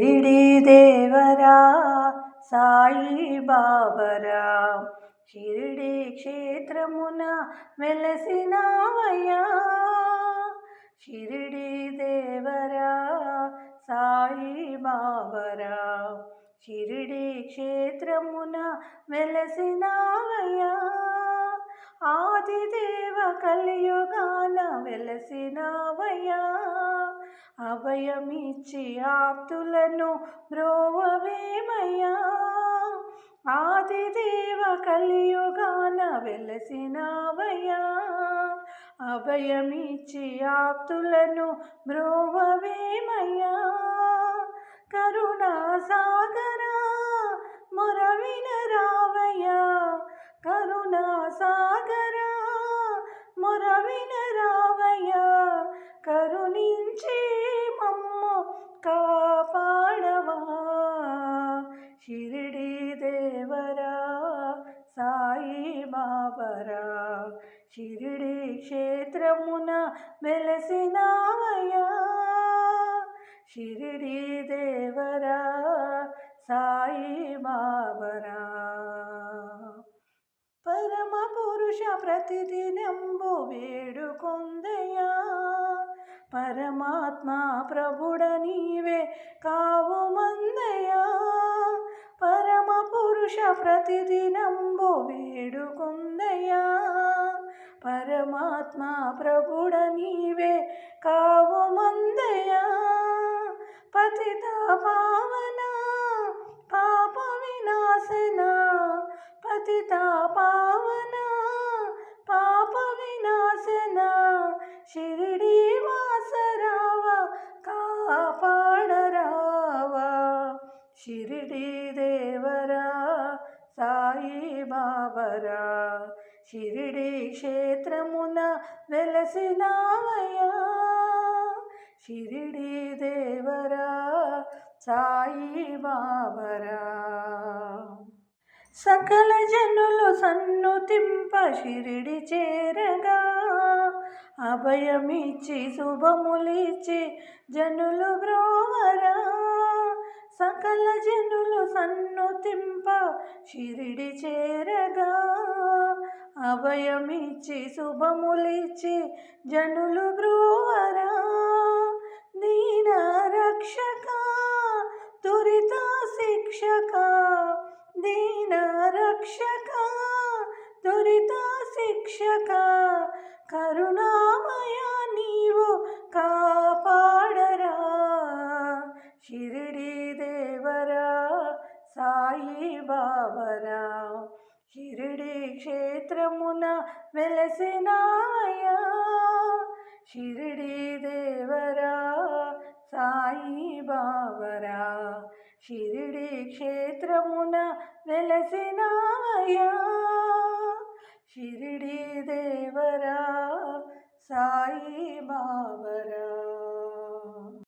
షిరిడి దేవరా సాయి బాబరా షిరిడి క్షేత్రమున వెలసినావయ్యా షిరిడి దేవరా సాయి బాబరా షిరిడి క్షేత్రమున వెలసినావయ్యా ఆదిదేవ కలియుగాన వెలసినావయ్యా అభయమిచ్చి ఆప్తులను బ్రోవవేమయ్యా ఆదిదేవ కలియుగాన వెలసినావయ్యా. అభయమిచ్చి ఆప్తులను బ్రోవవేమయ్యా కరుణా సాగరా మొరవిన రావయ్యా. కరుణా సాగర మమ్ము కాపాడవా షిరిడి దేవరా సాయి బాబరా షిరిడి క్షేత్రమున వెలసినావయ్యా షిరిడి దేవరా సాయి బాబరా పరమ పురుష ప్రతిదినంబు వేడుకొందయ్యా పరమాత్మ ప్రభుడ నీవే కావు మందయా. పరమ పురుష ప్రతిదినంబు వేడుకుందయ్యా పరమాత్మ ప్రభుడ నీవే కావు మందయా. పతి షిరిడి దేవరా సాయి బాబరా షిరిడి క్షేత్రమున వెలసినావయ్యా షిరిడి దేవరా సాయి బాబరా సకల జనులు సన్నుతింప షిరిడి చేరగా అభయమిచ్చి శుభములిచ్చి జనులు బ్రోవరా సన్ను తింప షిరిడి చేరగా. అభయమిచ్చి శుభములిచ్చి జనులు బ్రోవరా. దీన రక్షక దురిత శిక్షక. దీన రక్షక దురిత శిక్షక. కరుణా బాబరా. షిరిడి క్షేత్రమున వెలసినాయా. షిరిడి దేవరా సాయి బాబరా. షిరిడి క్షేత్రమున వెలసినాయా. షిరిడి దేవరా సాయి బాబరా.